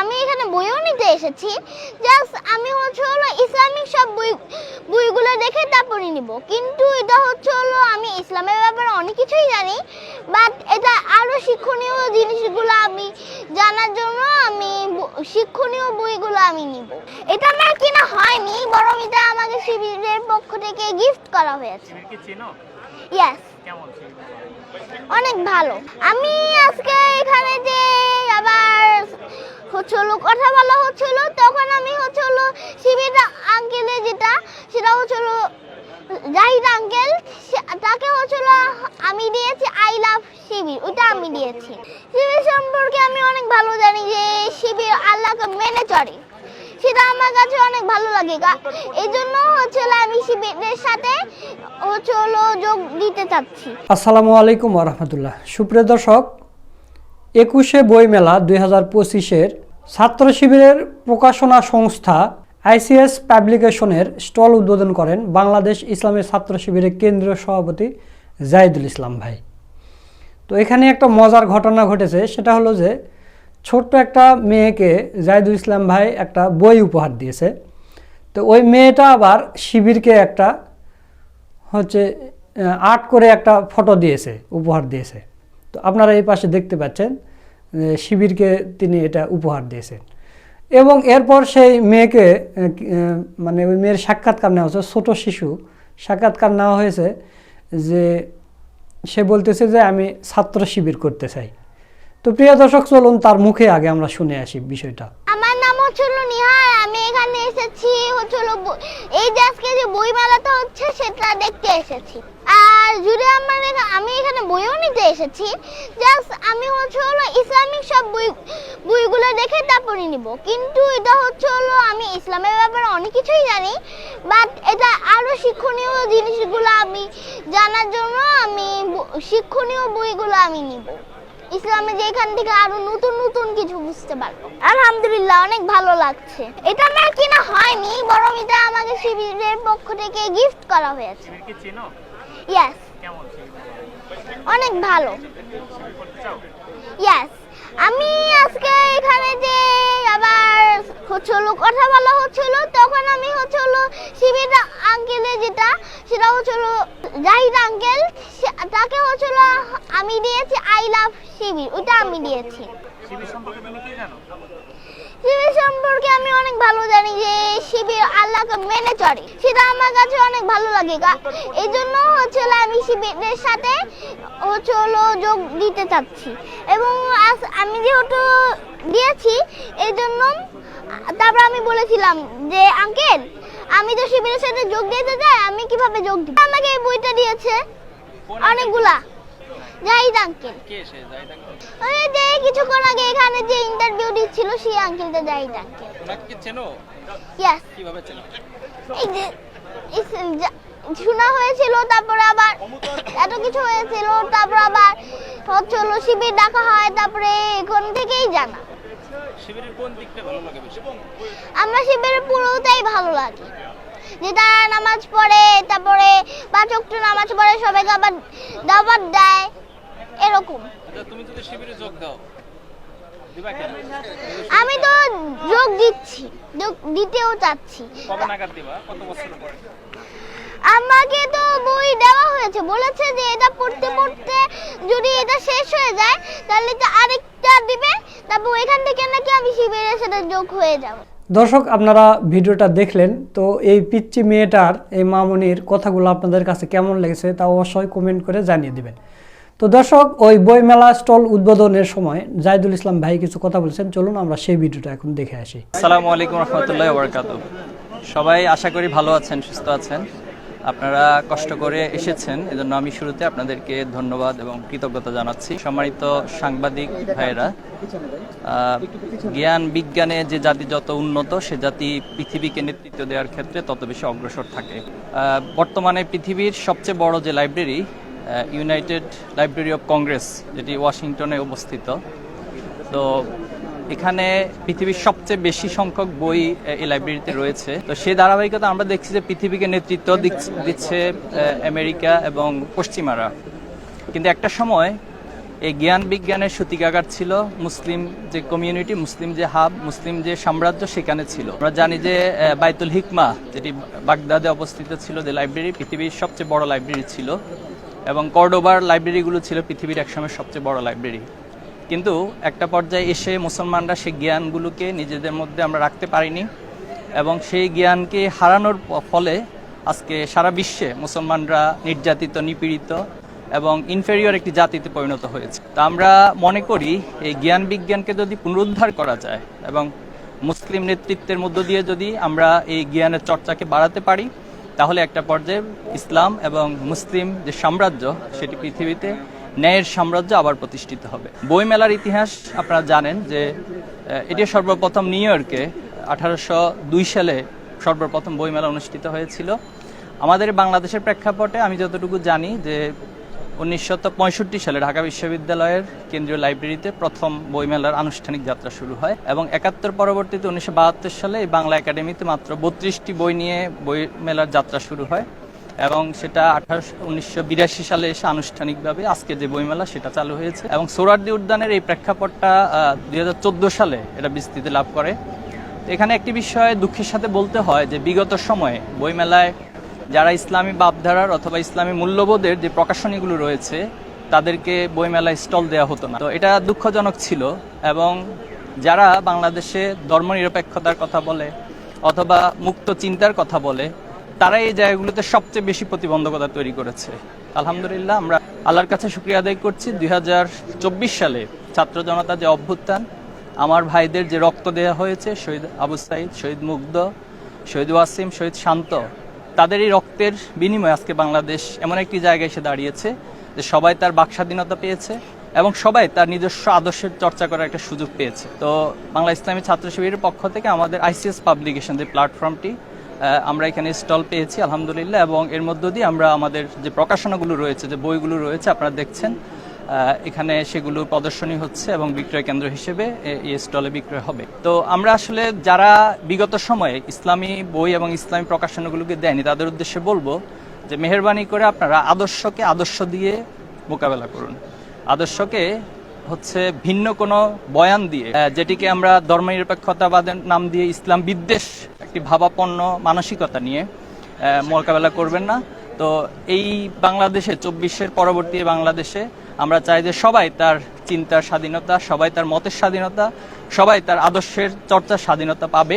আমি এখানে বইও নিতে এসেছি। জাস্ট আমি হচ্ছে হলো ইসলামিক সব বই বইগুলো দেখে তারপরে নিব। কিন্তু এটা হচ্ছে হলো আমি ইসলামের ব্যাপারে অনেক কিছুই জানি বাট এটা আরও শিক্ষণীয় জিনিসগুলো আমি জানার জন্য আমি শিক্ষণীয় বইগুলো আমি নিব। এটা আমার কিনা হয়নি বরং এটা আমাকে শিবিরের পক্ষ থেকে গিফট করা হয়েছে। ইয়াস অনেক ভালো। আমি আজকে এখানে যে আবার হচ্ছে হলো কথা বলা হচ্ছিল, তখন আমি হচ্ছে হলো শিবির আঙ্কেলের যেটা, সেটা হচ্ছে হলো জাহিদ আঙ্কেল তাকে হচ্ছিল আমি দিয়েছি আই লাভ শিবির ওটা আমি দিয়েছি। শিবির সম্পর্কে আমি অনেক ভালো জানি যে শিবির আল্লাহকে মেনে চলে। সেটা আমার কাছে অনেক ভালো লাগে এই জন্য হচ্ছে আমি শিবিরের সাথে হচ্ছে যোগ দিতে চাচ্ছি। আসসালামু আলাইকুম রহমতুল্লাহ। সুপ্রিয় দর্শক একুশে বইমেলা দুই হাজার পঁচিশের ছাত্র শিবিরের প্রকাশনা সংস্থা আইসিএস পাবলিকেশনের স্টল উদ্বোধন করেন বাংলাদেশ ইসলামী ছাত্র শিবিরের কেন্দ্রীয় সভাপতি জাহিদুল ইসলাম ভাই। তো এখানে একটা মজার ঘটনা ঘটেছে, সেটা হলো যে ছোট্ট একটা মেয়েকে জাহিদুল ইসলাম ভাই একটা বই উপহার দিয়েছে। তো ওই মেয়েটা আবার শিবিরকে একটা হচ্ছে আর্ট করে একটা ফটো দিয়েছে, উপহার দিয়েছে। তো আপনারা এই পাশে দেখতে পাচ্ছেন শিবিরকে তিনি এটা উপহার দিয়েছেন। এবং এরপর সেই মেয়েকে মানে ওই মেয়ের সাক্ষাৎকার নেওয়া হয়েছে, ছোটো শিশু। সাক্ষাৎকার নেওয়া হয়েছে যে সে বলতেছে যে আমি ছাত্র শিবির করতে চাই। তো প্রিয় দর্শক, চলুন তার মুখে আগে আমরা শুনে আসি বিষয়টা। আমার নাম হচ্ছে হলো নিহার, আমি এখানে এসেছি হচ্ছে হলো এই যে আজকে যে বই মেলাটা হচ্ছে সেটা দেখতে এসেছি। আর জুড়ে আমার আমি এখানে বইও নিতে এসেছি জাস্ট আমি হচ্ছে হলো ইসলামিক সব বই, বইগুলো দেখে তারপরে নিব। কিন্তু এটা হচ্ছে হলো আমি ইসলামের ব্যাপারে অনেক কিছুই জানি বাট এটা আরও শিক্ষণীয় জিনিসগুলো আমি জানার জন্য আমি শিক্ষণীয় বইগুলো আমি নিব। ইসলামে যে এখান থেকে আরও নতুন নতুন কিছু বুঝতে পারব। আলহামদুলিল্লাহ, অনেক ভালো লাগছে। এটা আমার কিনা হয়নি বরং এটা আমাকে শিবিরের পক্ষ থেকে গিফট করা হয়েছে। ইয়াস অনেক ভালো। ইয়াস আমি আজকে এখানে যে আবার হচ্ছে হলো কথা বলা হচ্ছিল তখন আমি হচ্ছে হলো শিবির আঙ্কেলের যেটা সেটা হচ্ছে হলো জাহিদ আঙ্কেল তাকে হচ্ছে হলো আমি দিয়েছি আই লাভ শিবির ওটা আমি দিয়েছি। শিবির সম্পর্কে তুমি কি জানো? শিবির সম্পর্কে আমি আল্লাহকে মেনে চলে। সেটা আমার কাছে অনেক ভালো লাগে গা- এই জন্য হচ্ছে আমি শিবিরের সাথে হচ্ছে হলো যোগ দিতে চাচ্ছি। এবং আমি যেহেতু দিয়েছি এই জন্য তারপর আমি বলেছিলাম যে আঙ্কেল আমি তো শিবিরের সাথে যোগ দিতে চাই আমি কীভাবে যোগ দিব? আমাকে এই বইটা দিয়েছে অনেকগুলা। জাহিদ আঙ্কেল। ওই যে কিছুক্ষণ আগে এখানে যে ইন্টারভিউ দিচ্ছিল সেই আঙ্কেলটা জাহিদ আঙ্কেল। চেনো? ইয়াস কীভাবে চেনো শোনা হয়েছিল তারপরে আবার এত কিছু হয়েছিল তারপর আবার হচ্ছে হলো শিবির ডাকা হয় তারপরে এখন থেকেই জানা। শিবিরের কোন দিকটা ভালো লাগে বেশি? আমরা শিবিরের পুরোটাই ভালো লাগে। যে তারা নামাজ পড়ে তারপরে পাঁচ ওয়াক্ত নামাজ পড়ে সবাইকে আবার দাওয়াত দেয় এরকম। আচ্ছা তুমি যদি শিবিরে যোগ দাও আমি তো যোগ দিচ্ছি যোগ দিতেও চাচ্ছি। কবে নাগাদ দিবা? কত বছর পরে? আমাকে তো বই দেওয়া হয়েছে বলেছে যে এটা পড়তে পড়তে যদি এটা শেষ হয়ে যায় তাহলে তো আরেকটা দিবে তারপর এখান থেকে নাকি আমি শিবিরের সাথে যোগ হয়ে যাব। দর্শক আপনারা ভিডিওটা দেখলেন তো এই পিচ্চি মেয়েটার এই মামনির কথাগুলো আপনাদের কাছে কেমন লেগেছে তা অবশ্যই কমেন্ট করে জানিয়ে দিবেন। তো দর্শক, ওই বইমেলা স্টল উদ্বোধনের সময় জাহিদুল ইসলাম ভাই কিছু কথা বলেছেন। চলুন আমরা সেই ভিডিওটা এখন দেখে আসি। আসসালামু আলাইকুম রহমতুল্লাহ বরকাত সবাই আশা করি ভালো আছেন, সুস্থ আছেন। আপনারা কষ্ট করে এসেছেন, এজন্য আমি শুরুতে আপনাদেরকে ধন্যবাদ এবং কৃতজ্ঞতা জানাচ্ছি। সম্মানিত সাংবাদিক ভাইয়েরা জ্ঞান বিজ্ঞানে যে জাতি যত উন্নত, সে জাতি পৃথিবীকে নেতৃত্ব দেওয়ার ক্ষেত্রে তত বেশি অগ্রসর থাকে। বর্তমানে পৃথিবীর সবচেয়ে বড় যে library United Library of Congress যেটি ওয়াশিংটনে অবস্থিত। তো এখানে পৃথিবীর সবচেয়ে বেশি সংখ্যক বই এই লাইব্রেরিতে রয়েছে। তো সেই ধারাবাহিকতা আমরা দেখছি যে পৃথিবীকে নেতৃত্ব দিচ্ছ- আমেরিকা এবং পশ্চিমারা। কিন্তু একটা সময় এই জ্ঞান বিজ্ঞানের সূতিকাগার ছিল, মুসলিম যে কমিউনিটি মুসলিম যে হাব, মুসলিম যে সাম্রাজ্য সেখানে ছিল। আমরা জানি যে বাইতুল হিকমা, যেটি বাগদাদে অবস্থিত ছিল যে লাইব্রেরি পৃথিবীর সবচেয়ে বড় লাইব্রেরি ছিল। এবং কর্ডোবার লাইব্রেরিগুলো ছিল পৃথিবীর একসময় সবচেয়ে বড় লাইব্রেরি। কিন্তু একটা পর্যায়ে এসে মুসলমানরা সেই জ্ঞানগুলোকে নিজেদের মধ্যে আমরা রাখতে পারিনি এবং সেই জ্ঞানকে হারানোর ফলে আজকে সারা বিশ্বে মুসলমানরা নির্যাতিত, নিপীড়িত এবং ইনফেরিয়র একটি জাতিতে পরিণত হয়েছে। তা আমরা মনে করি এই জ্ঞান বিজ্ঞানকে যদি পুনরুদ্ধার করা যায় এবং মুসলিম নেতৃত্বের মধ্য দিয়ে যদি আমরা এই জ্ঞানের চর্চাকে বাড়াতে পারি তাহলে একটা পর্যায়ে ইসলাম এবং মুসলিম যে সাম্রাজ্য, সেটি পৃথিবীতে ন্যায়ের সাম্রাজ্য আবার প্রতিষ্ঠিত হবে। বইমেলার ইতিহাস আপনারা জানেন যে এটি সর্বপ্রথম নিউ ইয়র্কে আঠারোশো দুই সালে সর্বপ্রথম বইমেলা অনুষ্ঠিত হয়েছিল। আমাদের বাংলাদেশের প্রেক্ষাপটে আমি যতটুকু জানি যে উনিশশো পঁয়ষট্টি সালে ঢাকা বিশ্ববিদ্যালয়ের কেন্দ্রীয় লাইব্রেরিতে প্রথম বইমেলার আনুষ্ঠানিক যাত্রা শুরু হয় এবং একাত্তর পরবর্তীতে উনিশশো বাহাত্তর সালে এই বাংলা একাডেমিতে মাত্র বত্রিশটি বই নিয়ে বই মেলার যাত্রা শুরু হয় এবং সেটা আঠারোশো উনিশশো সালে এসে আনুষ্ঠানিকভাবে আজকে যে বইমেলা সেটা চালু হয়েছে এবং সোরারদি উদ্যানের এই প্রেক্ষাপটটা দু হাজার চোদ্দ সালে এটা বিস্তৃতি লাভ করে। এখানে একটি বিষয়ে দুঃখের সাথে বলতে হয় যে বিগত সময়ে বইমেলায় যারা ইসলামী বাপধারার অথবা ইসলামী মূল্যবোধের যে প্রকাশনীগুলো রয়েছে, তাদেরকে বইমেলায় স্টল দেওয়া হতো না। তো এটা দুঃখজনক ছিল এবং যারা বাংলাদেশে ধর্মনিরপেক্ষতার কথা বলে অথবা মুক্ত চিন্তার কথা বলে তারা এই জায়গাগুলোতে সবচেয়ে বেশি প্রতিবন্ধকতা তৈরি করেছে। আলহামদুলিল্লাহ, আমরা আল্লাহর কাছে শুক্রিয়া আদায় করছি। দুই হাজার চব্বিশ সালে ছাত্র জনতা যে অভ্যুত্থান, আমার ভাইদের যে রক্ত দেওয়া হয়েছে, শহীদ আবু সাইদ, শহীদ মুগ্ধ, শহীদ ওয়াসিম, শহীদ শান্ত তাদের এই রক্তের বিনিময়ে আজকে বাংলাদেশ এমন একটি জায়গায় এসে দাঁড়িয়েছে যে সবাই তার বাক স্বাধীনতা পেয়েছে এবং সবাই তার নিজস্ব আদর্শের চর্চা করার একটা সুযোগ পেয়েছে। তো বাংলা ইসলামী ছাত্র শিবিরের পক্ষ থেকে আমাদের আইসিএস পাবলিকেশন যে প্ল্যাটফর্মটি আমরা এখানে স্টল পেয়েছি, আলহামদুলিল্লাহ, এবং এর মধ্য দিয়ে আমরা আমাদের যে প্রকাশনাগুলো রয়েছে, যে বইগুলো রয়েছে, আপনারা দেখছেন। এখানে সেগুলো প্রদর্শনী হচ্ছে এবং বিক্রয় কেন্দ্র হিসেবে এই স্টলে বিক্রয় হবে। তো আমরা আসলে যারা বিগত সময়ে ইসলামী বই এবং ইসলামী প্রকাশনাগুলোকে দেয়নি, তাদের উদ্দেশ্যে বলব যে মেহরবানি করে আপনারা আদর্শকে আদর্শ দিয়ে মোকাবেলা করুন। আদর্শকে হচ্ছে ভিন্ন কোনো বয়ান দিয়ে যেটিকে আমরা ধর্মনিরপেক্ষতাবাদের নাম দিয়ে ইসলাম বিদ্বেষ, একটি ভাবাপন্ন মানসিকতা নিয়ে মোকাবেলা করবেন না। তো এই বাংলাদেশে, চব্বিশের পরবর্তী বাংলাদেশে আমরা চাই যে সবাই তার চিন্তার স্বাধীনতা, সবাই তার মতের স্বাধীনতা, সবাই তার আদর্শের চর্চার স্বাধীনতা পাবে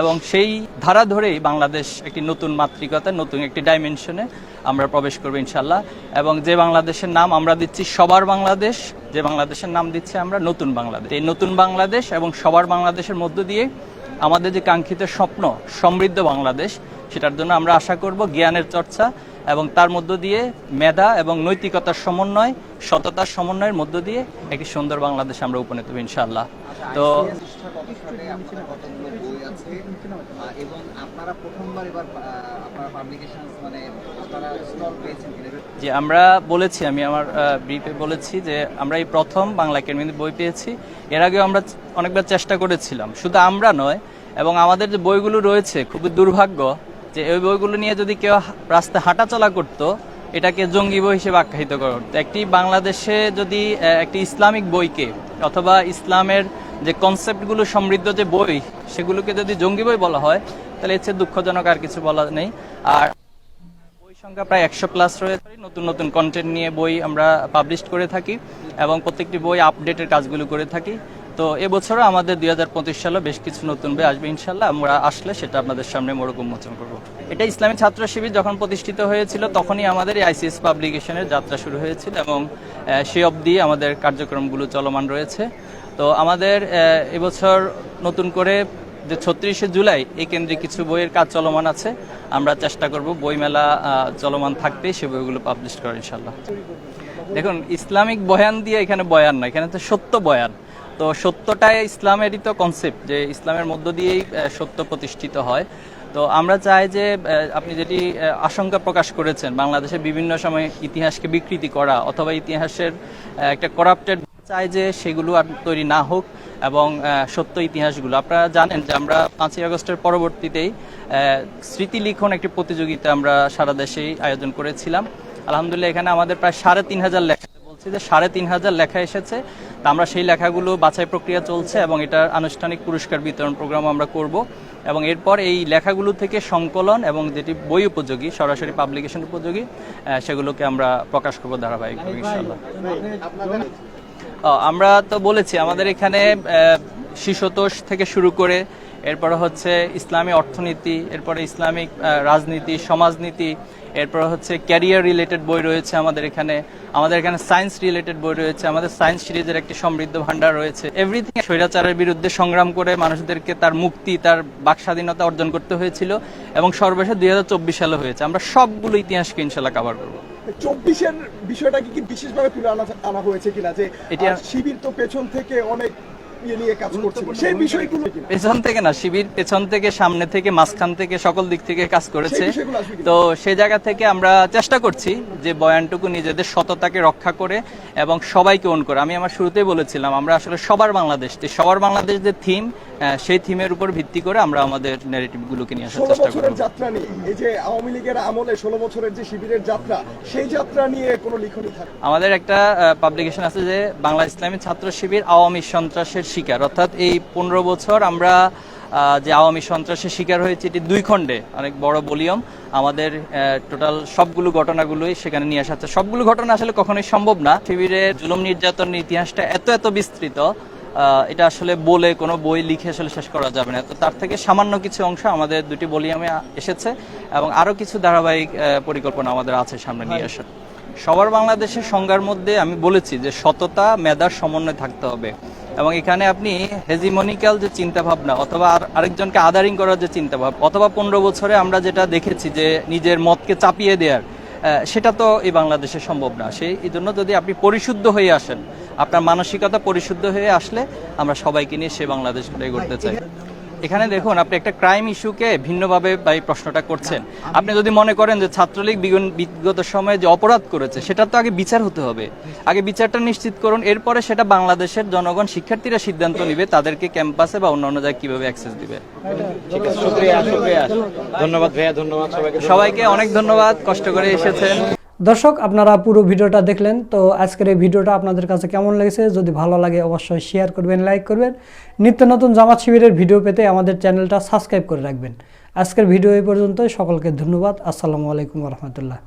এবং সেই ধারা ধরেই বাংলাদেশ একটি নতুন মাতৃকতা, নতুন একটি ডাইমেনশনে আমরা প্রবেশ করব ইনশাল্লাহ এবং যে বাংলাদেশের নাম আমরা দিচ্ছি সবার বাংলাদেশ, যে বাংলাদেশের নাম দিচ্ছি আমরা নতুন বাংলাদেশ। এই নতুন বাংলাদেশ এবং সবার বাংলাদেশের মধ্য দিয়ে আমাদের যে কাঙ্ক্ষিত স্বপ্ন, সমৃদ্ধ বাংলাদেশ, সেটার জন্য আমরা আশা করব জ্ঞানের চর্চা এবং তার মধ্য দিয়ে মেধা এবং নৈতিকতার সমন্বয়, সততার সমন্বয়ের মধ্য দিয়ে একটি সুন্দর বাংলাদেশ আমরা উপনীত হব ইনশাআল্লাহ। তো যে আমরা বলেছি, আমি আমার ব্রিফে বলেছি যে আমরা এই প্রথম বাংলা একাডেমিতে বই পেয়েছি। এর আগেও আমরা অনেকবার চেষ্টা করেছিলাম। শুধু আমরা নয়, এবং আমাদের যে বইগুলো রয়েছে, খুবই দুর্ভাগ্য যে ওই বইগুলো নিয়ে যদি কেউ রাস্তায় হাঁটাচলা করত, এটাকে জঙ্গি বই হিসেবে আখ্যায়িত করা। একটি বাংলাদেশে যদি একটি ইসলামিক বইকে অথবা ইসলামের যে কনসেপ্টগুলো সমৃদ্ধ যে বই, সেগুলোকে যদি জঙ্গি বই বলা হয়, তাহলে এর চেয়ে দুঃখজনক আর কিছু বলা নেই। আর বই সংখ্যা প্রায় একশো প্লাস রয়েছে। নতুন নতুন কন্টেন্ট নিয়ে বই আমরা পাবলিশ করে থাকি এবং প্রত্যেকটি বই আপডেটের কাজগুলো করে থাকি। তো এবছরও আমাদের দুই হাজার পঁচিশ সালে বেশ কিছু নতুন বই আসবে ইনশাল্লাহ আমরা আসলে সেটা আপনাদের সামনে মোড়ক উন্মোচন করব। এটা ইসলামী ছাত্র শিবির যখন প্রতিষ্ঠিত হয়েছিল, তখনই আমাদের আইসিএস পাবলিকেশনের যাত্রা শুরু হয়েছিল এবং সে অবধি আমাদের কার্যক্রমগুলো চলমান রয়েছে। তো আমাদের এবছর নতুন করে যে ছত্রিশে জুলাই এই কেন্দ্রে কিছু বইয়ের কাজ চলমান আছে। আমরা চেষ্টা করব বইমেলা চলমান থাকতেই সে বইগুলো পাবলিশ করার ইনশাল্লাহ দেখুন, ইসলামিক বয়ান দিয়ে এখানে বয়ান না, এখানে তো সত্য বয়ান। তো সত্যটাই ইসলামেরই তো কনসেপ্ট যে ইসলামের মধ্য দিয়েই সত্য প্রতিষ্ঠিত হয়। তো আমরা চাই যে আপনি যেটি আশঙ্কা প্রকাশ করেছেন বাংলাদেশে বিভিন্ন সময় ইতিহাসকে বিকৃতি করা অথবা ইতিহাসের একটা করাপ্টেড চাই যে সেগুলো আর তৈরি না হোক এবং সত্য ইতিহাসগুলো। আপনারা জানেন যে আমরা পাঁচই আগস্টের পরবর্তীতেই আহ, স্মৃতি লিখন একটি প্রতিযোগিতা আমরা সারা দেশেই আয়োজন করেছিলাম। আলহামদুলিল্লাহ এখানে আমাদের প্রায় সাড়ে তিন হাজার লেখা যে সাড়ে তিন হাজার লেখা এসেছে তা আমরা সেই লেখাগুলো বাছাই প্রক্রিয়া চলছে এবং এটার আনুষ্ঠানিক পুরস্কার বিতরণ প্রোগ্রাম আমরা করব। এবং এরপর এই লেখাগুলো থেকে সংকলন এবং যেটি বই উপযোগী সরাসরি পাবলিকেশন উপযোগী সেগুলোকে আমরা প্রকাশ করব ধারাবাহিকভাবে ইনশাল্লাহ ও, আমরা তো বলেছি আমাদের এখানে শিশুতোষ থেকে শুরু করে এরপরে হচ্ছে ইসলামী অর্থনীতি এরপরে ইসলামিক রাজনীতি সমাজনীতি এরপর হচ্ছে ক্যারিয়ার রিলেটেড বই রয়েছে আমাদের এখানে। আমাদের এখানে সায়েন্স রিলেটেড বই রয়েছে আমাদের সায়েন্স সিরিজের একটি সমৃদ্ধ ভান্ডার রয়েছে। এভরিথিং স্বৈরাচারের বিরুদ্ধে সংগ্রাম করে মানুষদেরকে তার মুক্তি তার বাক স্বাধীনতা অর্জন করতে হয়েছিল এবং সর্বশেষ দুই হাজার চব্বিশ সালে হয়েছে। আমরা সবগুলো ইতিহাসকে ইনশাল্লাহ কাভার করব। চব্বিশের বিষয়টা কি কি বিশেষভাবে তুলে আনা আনা হয়েছে কিনা? যে এটা- শিবির তো পেছন থেকে অনেক নিয়ে কাজ করছে। সেই বিষয়গুলো পেছন থেকে না শিবির পেছন থেকে সামনে থেকে মাঝখান থেকে সকল দিক থেকে কাজ করেছে? তো সেই জায়গা থেকে আমরা চেষ্টা করছি যে বয়ানটুকু নিজেদের সততাকে রক্ষা করে এবং সবাইকে অন করে। আমি আমার শুরুতেই বলেছিলাম আমরা আসলে সবার বাংলাদেশ সবার বাংলাদেশ যে থিম সেই থিমের উপর ভিত্তি করে আমরা আমাদের ন্যারেটিভগুলোকে নিয়ে আসার চেষ্টা করব। যাত্রা নিয়ে এই যে আওয়ামী লীগের আমলে ষোলো বছরের যে শিবিরের যাত্রা সেই যাত্রা নিয়ে কোনো লিখনি থাকে আমাদের একটা পাবলিকেশন আছে যে বাংলা ইসলামী ছাত্র শিবির আওয়ামী সন্ত্রাসের শিকার। অর্থাৎ এই পনেরো বছর আমরা যে আওয়ামী সন্ত্রাসের শিকার হয়েছে এটি দুই খণ্ডে অনেক বড় ভলিউম আমাদের টোটাল সবগুলো ঘটনাগুলোই সেখানে নিয়ে আসা হচ্ছে। সবগুলো ঘটনা আসলে কখনোই সম্ভব না। শিবিরের জুলুম নির্যাতনের ইতিহাসটা এত এত বিস্তৃত এটা আসলে বলে কোনো বই লিখে আসলে শেষ করা যাবে না। তো তার থেকে সামান্য কিছু অংশ আমাদের দুটি বলিয়ামে এসেছে এবং আরও কিছু ধারাবাহিক পরিকল্পনা আমাদের আছে সামনে নিয়ে আসার। সবার বাংলাদেশের সংজ্ঞার মধ্যে আমি বলেছি যে সততা মেধার সমন্বয় থাকতে হবে। এবং এখানে আপনি হেজিমনিক্যাল যে চিন্তা ভাবনা অথবা আর- আরেকজনকে আদারিং করার যে চিন্তা ভাব অথবা পনেরো বছরে আমরা যেটা দেখেছি যে নিজের মতকে চাপিয়ে দেওয়ার সেটা তো এই বাংলাদেশে সম্ভব না। সেই, এই জন্য যদি আপনি পরিশুদ্ধ হয়ে আসেন, আপনার মানসিকতা পরিশুদ্ধ হয়ে আসলে আমরা সবাইকে নিয়ে সে বাংলাদেশ করতে চাই। এখানে দেখুন আপনি একটা ক্রাইম ইস্যুকে ভিন্নভাবে বা এই প্রশ্নটা করছেন। আপনি যদি মনে করেন যে ছাত্রলীগ বিগন- বিগত সময়ে যে অপরাধ করেছে সেটা তো আগে বিচার হতে হবে। আগে বিচারটা নিশ্চিত করুন এরপরে সেটা বাংলাদেশের জনগণ শিক্ষার্থীরা সিদ্ধান্ত নিবে তাদেরকে ক্যাম্পাসে বা অন্যান্য জায়গায় কীভাবে অ্যাক্সেস দিবে। শুক্রিয়া শুক্রিয়া। ধন্যবাদ ভাইয়া ধন্যবাদ সবাইকে। সবাইকে অনেক ধন্যবাদ কষ্ট করে এসেছেন। দর্শক, আপনারা পুরো ভিডিওটা দেখলেন, তো আজকের এই ভিডিওটা আপনাদের কাছে কেমন লেগেছে? যদি ভালো লাগে, অবশ্যই শেয়ার করবেন লাইক করবেন। নিত্য নতুন জামাত শিবিরের ভিডিও পেতে আমাদের চ্যানেলটা সাবস্ক্রাইব করে রাখবেন। আজকের ভিডিও এই পর্যন্তই, সকলকে ধন্যবাদ। আসসালামু আলাইকুম রহমতুল্লাহ।